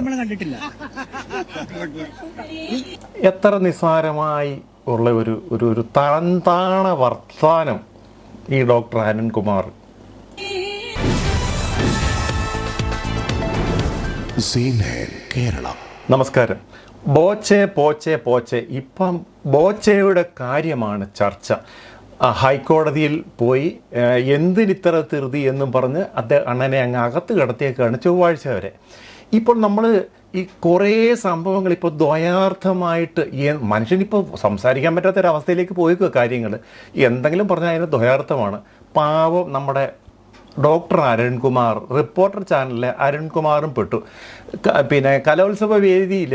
നമ്മൾ കണ്ടിട്ടില്ല. എത്ര നിസ്സാരമായി ഉള്ള ഒരു ഒരു ഒരു തഴന്താണ വർത്താനം ഈ ഡോക്ടർ അരുൺകുമാർ. നമസ്കാരം. ബോച്ചെ പോച്ചെ പോച്ചെ. ഇപ്പം ബോച്ചയുടെ കാര്യമാണ് ചർച്ച. ഹൈക്കോടതിയിൽ പോയി എന്തിനിത്ര തിരുതി എന്നും പറഞ്ഞ് അദ്ദേഹം അണ്ണനെ അങ്ങ് അകത്ത് കിടത്തിയേക്കാണ് ചൊവ്വാഴ്ച വരെ. ഇപ്പോൾ നമ്മൾ ഈ കുറേ സംഭവങ്ങൾ ഇപ്പോൾ ദ്വയാർത്ഥമായിട്ട് മനുഷ്യനിപ്പോൾ സംസാരിക്കാൻ പറ്റാത്തൊരവസ്ഥയിലേക്ക് പോയിക്കുക കാര്യങ്ങൾ എന്തെങ്കിലും പറഞ്ഞാൽ അതിന് ദ്വയാർത്ഥമാണ്. പാവം നമ്മുടെ ഡോക്ടർ അരുൺകുമാർ റിപ്പോർട്ടർ ചാനലിലെ അരുൺകുമാറും പെട്ടു. പിന്നെ കലോത്സവ വേദിയിൽ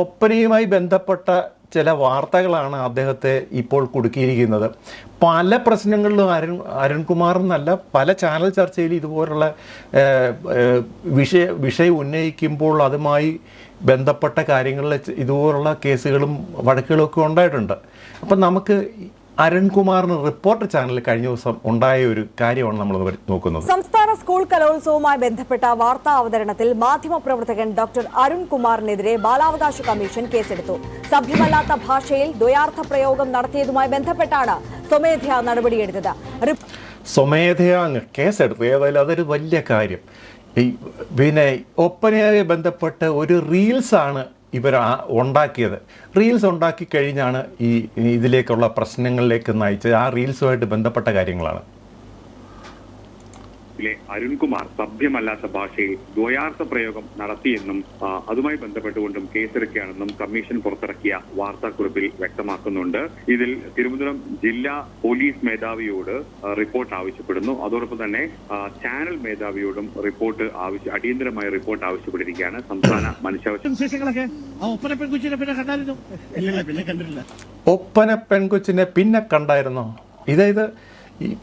ഒപ്പനയുമായി ബന്ധപ്പെട്ട ചില വാർത്തകളാണ് അദ്ദേഹത്തെ ഇപ്പോൾ കൊടുക്കിയിരിക്കുന്നത്. പല പ്രശ്നങ്ങളിലും അരുൺ അരുൺകുമാർ എന്നല്ല പല ചാനൽ ചർച്ചയിൽ ഇതുപോലുള്ള വിഷയ വിഷയം ഉന്നയിക്കുമ്പോൾ അതുമായി ബന്ധപ്പെട്ട കാര്യങ്ങളിൽ ഇതുപോലുള്ള കേസുകളും വഴക്കുകളും ഒക്കെ ഉണ്ടായിട്ടുണ്ട്. അപ്പം നമുക്ക് അരുൺകുമാറിന് റിപ്പോർട്ടർ ചാനലിൽ കഴിഞ്ഞ ദിവസം ഉണ്ടായ ഒരു കാര്യമാണ് നമ്മൾ നോക്കുന്നത്. സംസ്ഥാന സ്കൂൾ കലോത്സവവുമായി ബന്ധപ്പെട്ട വാർത്താ അവതരണത്തിൽ മാധ്യമപ്രവർത്തകൻ ഡോക്ടർ അരുൺകുമാറിനെതിരെ ബാലാവകാശ കമ്മീഷൻ കേസെടുത്തു. സഭ്യമല്ലാത്ത ഭാഷയിൽ ദ്വയാർത്ഥ പ്രയോഗം നടത്തിയതുമായി ബന്ധപ്പെട്ടാണ് സ്വമേധയാ നടപടിയെടുത്തത്. സ്വമേധയാ കേസെടുത്തു. ഏതായാലും അതൊരു വലിയ കാര്യം. ഈ പിന്നെ ഒപ്പനയായി ബന്ധപ്പെട്ട് ഒരു റീൽസാണ് ഇവർ ഉണ്ടാക്കിയത്. റീൽസ് ഉണ്ടാക്കി കഴിഞ്ഞാണ് ഈ ഇതിലേക്കുള്ള പ്രശ്നങ്ങളിലേക്ക് നയിച്ചത്. ആ റീൽസുമായിട്ട് ബന്ധപ്പെട്ട കാര്യങ്ങളാണ്. ിലെ അരുൺകുമാർ സഭ്യമല്ലാത്ത ഭാഷയിൽ ദ്വയാർത്ഥ പ്രയോഗം നടത്തിയെന്നും അതുമായി ബന്ധപ്പെട്ടുകൊണ്ടും കേസെടുക്കുകയാണെന്നും കമ്മീഷൻ പുറത്തിറക്കിയ വാർത്താക്കുറിപ്പിൽ വ്യക്തമാക്കുന്നുണ്ട്. ഇതിൽ തിരുവനന്തപുരം ജില്ലാ പോലീസ് മേധാവിയോട് റിപ്പോർട്ട് ആവശ്യപ്പെടുന്നു. അതോടൊപ്പം തന്നെ ചാനൽ മേധാവിയോടും റിപ്പോർട്ട് ആവശ്യ അടിയന്തരമായ റിപ്പോർട്ട് ആവശ്യപ്പെട്ടിരിക്കുകയാണ്. സംസ്ഥാന മനുഷ്യാവകാശ ഒപ്പന പെൺകൊച്ചിനെ പിന്നെ കണ്ടായിരുന്നോ. ഇതായത്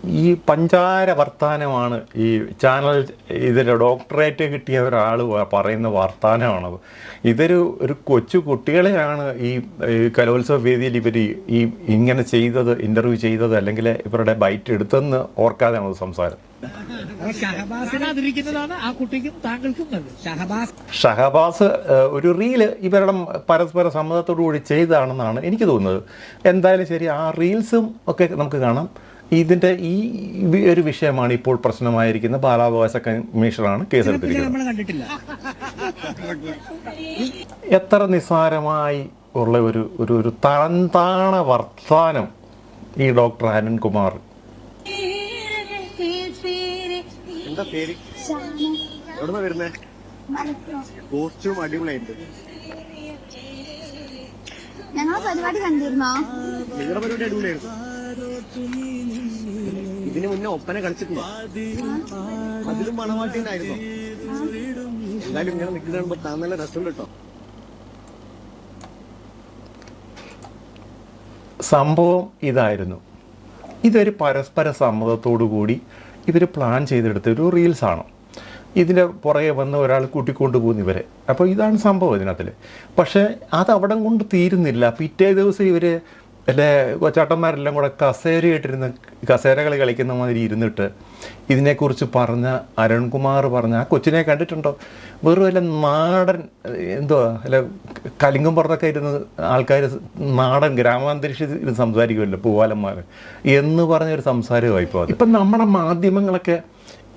ഈ- പഞ്ചാര വർത്താനമാണ് ഈ ചാനൽ ഇതിൽ ഡോക്ടറേറ്റ് കിട്ടിയ ഒരാൾ പറയുന്ന വർത്താനമാണത്. ഇതൊരു ഒരു കൊച്ചു കുട്ടികളെയാണ് ഈ കലോത്സവ വേദിയിൽ ഇവർ ഈ ഇങ്ങനെ ചെയ്തത് ഇന്റർവ്യൂ ചെയ്തത് അല്ലെങ്കിൽ ഇവരുടെ ബൈറ്റ് എടുത്തെന്ന് ഓർക്കാതെയാണ് സംസാരം. ഷഹബാസ് ഒരു റീൽ ഇവരുടെ പരസ്പര സമ്മതത്തോടു കൂടി ചെയ്തതാണെന്നാണ് എനിക്ക് തോന്നുന്നത്. എന്തായാലും ശരി ആ റീൽസും ഒക്കെ നമുക്ക് കാണാം. ഇതിന്റെ ഈ ഒരു വിഷയമാണ് ഇപ്പോൾ പ്രശ്നമായിരിക്കുന്ന ബാലാവകാശ കമ്മീഷണറാണ് കേസെടുത്തിരിക്കുന്നത്. എത്ര നിസ്സാരമായി ഉള്ള ഒരു ഒരു ഒരു തഴന്താണ വർത്താനം ഈ ഡോക്ടർ അരുൺകുമാർ എന്താ പേര്? എവിടുന്ന വരുന്നേ? കോസ്റ്റ്യൂം അടിപൊളിയായിട്ട്. ഞങ്ങൾ പരിപാടി കണ്ടിരുന്നോ? നിങ്ങളുടെ പരിപാടി അടിപൊളിയായിരുന്നു. ഇതിന് മുന്നേ ഒപ്പന കളിച്ചിട്ടില്ല. അതിലും മണവാട്ടിന്നായിരുന്നു എന്തായാലും ഇങ്ങനെ നിൽക്കുന്ന താൻ നല്ല രസം കേട്ടോ. സംഭവം ഇതായിരുന്നു. ഇതൊരു പരസ്പര സമ്മതത്തോടു കൂടി ഇവർ പ്ലാൻ ചെയ്തെടുത്ത ഒരു റീൽസാണ് ഇതിന്റെ പുറകെ വന്ന് ഒരാൾ കൂട്ടിക്കൊണ്ടു പോകുന്നു ഇവരെ. അപ്പോൾ ഇതാണ് സംഭവം ഇതിനകത്തിൽ പക്ഷേ അത് അവിടെ കൊണ്ട് തീരുന്നില്ല. പിറ്റേ ദിവസം ഇവർ അല്ലെ കൊച്ചാട്ടന്മാരെല്ലാം കൂടെ കസേരയായിട്ടിരുന്ന് കസേരകൾ കളിക്കുന്ന മാതിരി ഇരുന്നിട്ട് ഇതിനെക്കുറിച്ച് പറഞ്ഞ അരുൺകുമാർ പറഞ്ഞ ആ കൊച്ചിനെ കണ്ടിട്ടുണ്ടോ? വെറും അല്ല നാടൻ എന്തോ അല്ല കലിങ്കും പുറത്തൊക്കെ ഇരുന്ന് ആൾക്കാർ നാടൻ ഗ്രാമാന്തരീക്ഷത്തിൽ ഇരുന്ന് സംസാരിക്കുമല്ലോ പൂവാലന്മാർ. എന്ന് പറഞ്ഞൊരു സംസാരമായി ഇപ്പോൾ ഇപ്പം നമ്മുടെ മാധ്യമങ്ങളൊക്കെ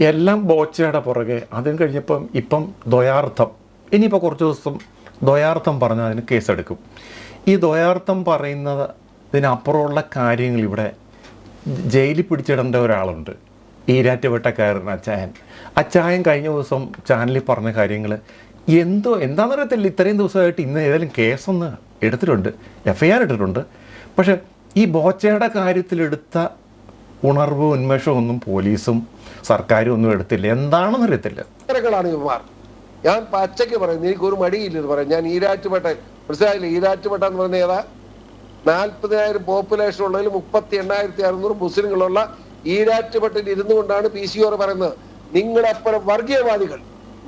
എല്ലാം ബോച്ചയുടെ പുറകെ. അതും കഴിഞ്ഞപ്പം ഇപ്പം ദ്വയാർത്ഥം. ഇനിയിപ്പോൾ കുറച്ച് ദിവസം ദ്വയാർത്ഥം പറഞ്ഞാൽ അതിന് കേസെടുക്കും. ഈ ദ്വയാർത്ഥം പറയുന്നത് ഇതിനപ്പുറമുള്ള കാര്യങ്ങൾ ഇവിടെ ജയിലിൽ പിടിച്ചിടേണ്ട ഒരാളുണ്ട്. ഈരാറ്റവട്ടക്കാരൻ അച്ചായൻ. അച്ചായൻ കഴിഞ്ഞ ദിവസം ചാനലിൽ പറഞ്ഞ കാര്യങ്ങൾ എന്തോ എന്താണെന്നറിയത്തില്ല ഇത്രയും ദിവസമായിട്ട് ഇന്ന് ഏതെങ്കിലും കേസൊന്ന് എടുത്തിട്ടുണ്ട് എഫ് ഐ ആർ ഇട്ടിട്ടുണ്ട്. പക്ഷേ ഈ ബോച്ചയുടെ കാര്യത്തിലെടുത്ത ഉണർവ് ഉന്മേഷവും ഒന്നും പോലീസും സർക്കാരും ഒന്നും എടുത്തില്ല. എന്താണെന്ന് അറിയത്തില്ല ഞാൻ പച്ചയ്ക്ക് പറയുന്നു എനിക്ക് ഒരു മടിയില്ല ഇത് പറയാം ഞാൻ ഈരാറ്റുപേട്ട മനസ്സിലായില്ല? ഈരാറ്റുപേട്ട എന്ന് പറയുന്നത് ഏതാ? നാൽപ്പതിനായിരം പോപ്പുലേഷൻ ഉള്ളതിൽ മുപ്പത്തി എണ്ണായിരത്തി അറുന്നൂറ് മുസ്ലിങ്ങളുള്ള ഈരാറ്റുപെട്ടിൽ ഇരുന്നു കൊണ്ടാണ് പി സി ഓർ പറയുന്നത്. നിങ്ങളപ്പുറം വർഗീയവാദികൾ.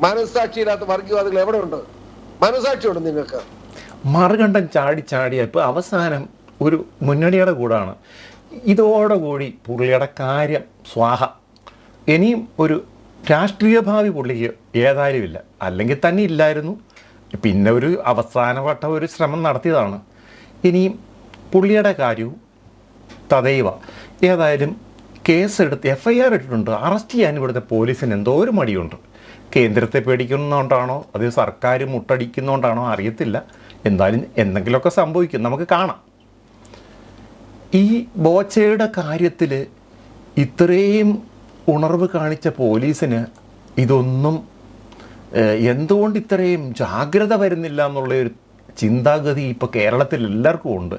മനസ്സാക്ഷിയില്ലാത്ത വർഗീയവാദികൾ എവിടെ ഉണ്ട് മനസ്സാക്ഷിയുണ്ട് നിങ്ങൾക്ക്. മറുകണ്ഠം ചാടി ചാടിയ ഇപ്പോൾ അവസാനം ഒരു മുന്നണിയുടെ കൂടാണ്. ഇതോടുകൂടി പുള്ളിയുടെ കാര്യം സ്വാഹ. ഇനിയും ഒരു രാഷ്ട്രീയ ഭാവി പുള്ളിക്ക് ഏതായാലും ഇല്ല അല്ലെങ്കിൽ തന്നെ ഇല്ലായിരുന്നു. പിന്നെ ഒരു അവസാനവട്ട ഒരു ശ്രമം നടത്തിയതാണ്. ഇനി പുള്ളിയുടെ കാര്യവും തദൈവ ഏതായാലും കേസെടുത്ത് എഫ് ഐ ആർ ഇട്ടിട്ടുണ്ട്. അറസ്റ്റ് ചെയ്യാൻ ഇവിടുത്തെ പോലീസിന് എന്തോ ഒരു മടിയുണ്ട്. കേന്ദ്രത്തെ പേടിക്കുന്നതുകൊണ്ടാണോ അത് സർക്കാർ മുട്ടടിക്കുന്നതുകൊണ്ടാണോ അറിയത്തില്ല. എന്തായാലും എന്തെങ്കിലുമൊക്കെ സംഭവിക്കും. നമുക്ക് കാണാം. ഈ ബോച്ചയുടെ കാര്യത്തിൽ ഇത്രയും ഉണർവ് കാണിച്ച പോലീസിന് ഇതൊന്നും എന്തുകൊണ്ട് ഇത്രയും ജാഗ്രത വരുന്നില്ല എന്നുള്ള ഒരു ചിന്താഗതി ഇപ്പോൾ കേരളത്തിൽ എല്ലാവർക്കും ഉണ്ട്.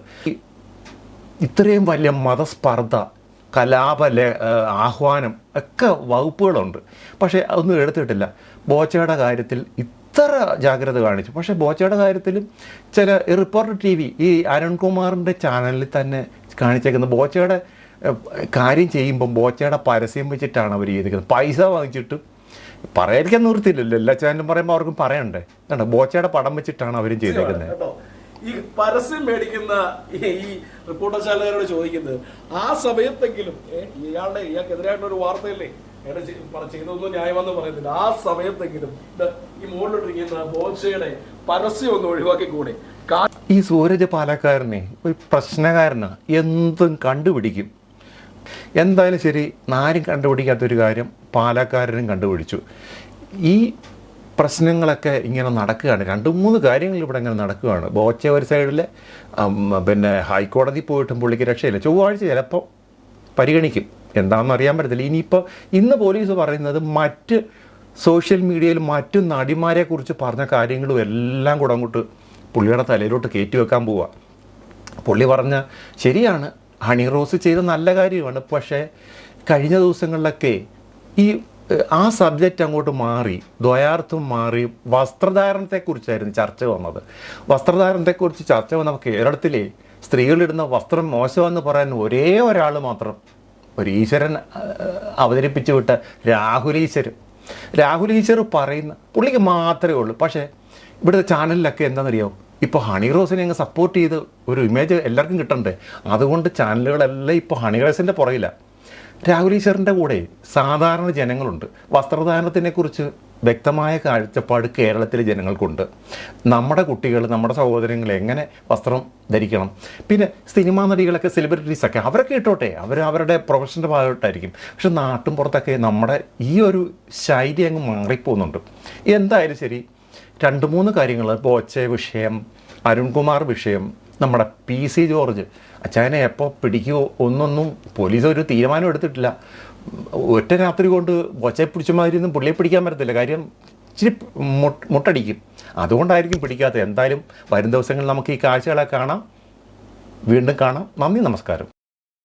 ഇത്രയും വലിയ മതസ്പർദ്ധ കലാപ ആഹ്വാനം ഒക്കെ വകുപ്പുകളുണ്ട്. പക്ഷേ അതൊന്നും എടുത്തിട്ടില്ല. ബോച്ചയുടെ കാര്യത്തിൽ ഇത്ര ജാഗ്രത കാണിച്ചു. പക്ഷേ ബോച്ചയുടെ കാര്യത്തിലും ചില റിപ്പോർട്ടർ ടി വി ഈ അരുൺകുമാറിന്റെ ചാനലിൽ തന്നെ കാണിച്ചേക്കുന്ന ബോച്ചയുടെ കാര്യം ചെയ്യുമ്പം ബോച്ചയുടെ പരസ്യം വെച്ചിട്ടാണ് അവർ ചെയ്തിരിക്കുന്നത്. പൈസ വാങ്ങിച്ചിട്ട് പറയാതിരിക്കാൻ നിവൃത്തിയില്ലല്ലോ എല്ലാ ചാനലും പറയുമ്പോൾ അവർക്കും പറയണ്ടേ. കണ്ടോ? ബോച്ചയുടെ പടം വെച്ചിട്ടാണ് അവരും ചെയ്തേക്കുന്നത്. ഈ പരസ്യം മേടിക്കുന്ന ഈ റിപ്പോർട്ടർ ചാനലുകാരോട് ചോദിക്കുന്നത് ആ സമയത്തെങ്കിലും ഇയാളുടെ ഇയാൾക്കെതിരായിട്ടുള്ള ഒരു വാർത്തയല്ലേ? അയാളുടെ ചെയ്- പറ- ചെയ്തതൊന്നും ന്യായമെന്ന് പറയുന്നില്ല ആ സമയത്തെങ്കിലും ഈ മുകളിലിട്ടിരിക്കുന്ന ബോച്ചയുടെ പരസ്യം ഒന്ന് ഒഴിവാക്കിക്കൂടെ? ഈ സൂരജ് പാലക്കാരനെ ഒരു പ്രശ്നകാരനാ. എന്തും കണ്ടുപിടിക്കും. എന്തായാലും ശരി ആരും കണ്ടുപിടിക്കാത്തൊരു കാര്യം പാലക്കാരനും കണ്ടുപിടിച്ചു. ഈ പ്രശ്നങ്ങളൊക്കെ ഇങ്ങനെ നടക്കുകയാണ്. രണ്ട് മൂന്ന് കാര്യങ്ങൾ ഇവിടെ ഇങ്ങനെ നടക്കുകയാണ്. ബോച്ച ഒരു സൈഡിൽ പിന്നെ ഹൈക്കോടതി പോയിട്ടും പുള്ളിക്ക് രക്ഷയില്ല. ചൊവ്വാഴ്ച ചിലപ്പോൾ പരിഗണിക്കും. എന്താണെന്ന് അറിയാൻ പറ്റത്തില്ല. ഇനിയിപ്പോൾ ഇന്ന് പോലീസ് പറയുന്നത് മറ്റ് സോഷ്യൽ മീഡിയയിൽ മറ്റു നടിമാരെക്കുറിച്ച് പറഞ്ഞ കാര്യങ്ങളും എല്ലാം കൂടെ അങ്ങോട്ട് പുള്ളിയുടെ തലയിലോട്ട് കയറ്റി വെക്കാൻ പോവുക പുള്ളി പറഞ്ഞ ശരിയാണ്. ഹണി റോസ് ചെയ്ത നല്ല കാര്യമാണ്. പക്ഷേ കഴിഞ്ഞ ദിവസങ്ങളിലൊക്കെ ഈ ആ സബ്ജക്റ്റ് അങ്ങോട്ട് മാറി ദ്വയാർത്ഥം മാറി വസ്ത്രധാരണത്തെക്കുറിച്ചായിരുന്നു ചർച്ച വന്നത്. വസ്ത്രധാരണത്തെക്കുറിച്ച് ചർച്ച വന്നപ്പോൾ കേരളത്തിലെ സ്ത്രീകളിടുന്ന വസ്ത്രം മോശമെന്ന് പറയാൻ ഒരേ ഒരാൾ മാത്രം ഒരു ഈശ്വരൻ അവതരിപ്പിച്ചു വിട്ട രാഹുലീശ്വർ രാഹുൽ ഈശ്വർ പറയുന്ന പുള്ളിക്ക് മാത്രമേ ഉള്ളൂ. പക്ഷേ ഇവിടുത്തെ ചാനലിലൊക്കെ എന്താണെന്നറിയാമോ ഇപ്പോൾ ഹണി റോസിനെ അങ്ങ് സപ്പോർട്ട് ചെയ്ത് ഒരു ഇമേജ് എല്ലാവർക്കും കിട്ടണ്ടേ? അതുകൊണ്ട് ചാനലുകളെല്ലാം ഇപ്പോൾ ഹണി റോസിന്റെ പുറകില്ല രാഹുൽ ഈശ്വറിന്റെ കൂടെ സാധാരണ ജനങ്ങളുണ്ട്. വസ്ത്രധാരണത്തിനെക്കുറിച്ച് വ്യക്തമായ കാഴ്ചപ്പാട് കേരളത്തിലെ ജനങ്ങൾക്കുണ്ട്. നമ്മുടെ കുട്ടികൾ നമ്മുടെ സഹോദരങ്ങൾ എങ്ങനെ വസ്ത്രം ധരിക്കണം? പിന്നെ സിനിമാ നടികളൊക്കെ സെലിബ്രിറ്റീസൊക്കെ അവരൊക്കെ ഇട്ടോട്ടെ. അവർ അവരുടെ പ്രൊഫഷന്റെ ഭാഗമായിട്ടായിരിക്കും. പക്ഷെ നാട്ടും പുറത്തൊക്കെ നമ്മുടെ ഈ ഒരു ശൈലി അങ്ങ് മാറിപ്പോകുന്നുണ്ട്. എന്തായാലും ശരി രണ്ട് മൂന്ന് കാര്യങ്ങൾ. ബോച്ചെ വിഷയം അരുൺകുമാർ വിഷയം നമ്മുടെ പി സി ജോർജ്. അച്ചായനെ എപ്പോൾ പിടിക്കുമോ ഒന്നൊന്നും പോലീസ് ഒരു തീരുമാനം എടുത്തിട്ടില്ല. ഒറ്റ രാത്രി കൊണ്ട് ബോച്ചയെ പിടിച്ച മാതിരി ഒന്നും പുള്ളിയെ പിടിക്കാൻ പറ്റത്തില്ല. കാര്യം ഇച്ചിരി മുട്ട് മുട്ടടിക്കും. അതുകൊണ്ടായിരിക്കും പിടിക്കാത്തത്. എന്തായാലും വരും ദിവസങ്ങളിൽ നമുക്ക് ഈ കാഴ്ചകളെ കാണാം. വീണ്ടും കാണാം. നന്ദി നമസ്കാരം.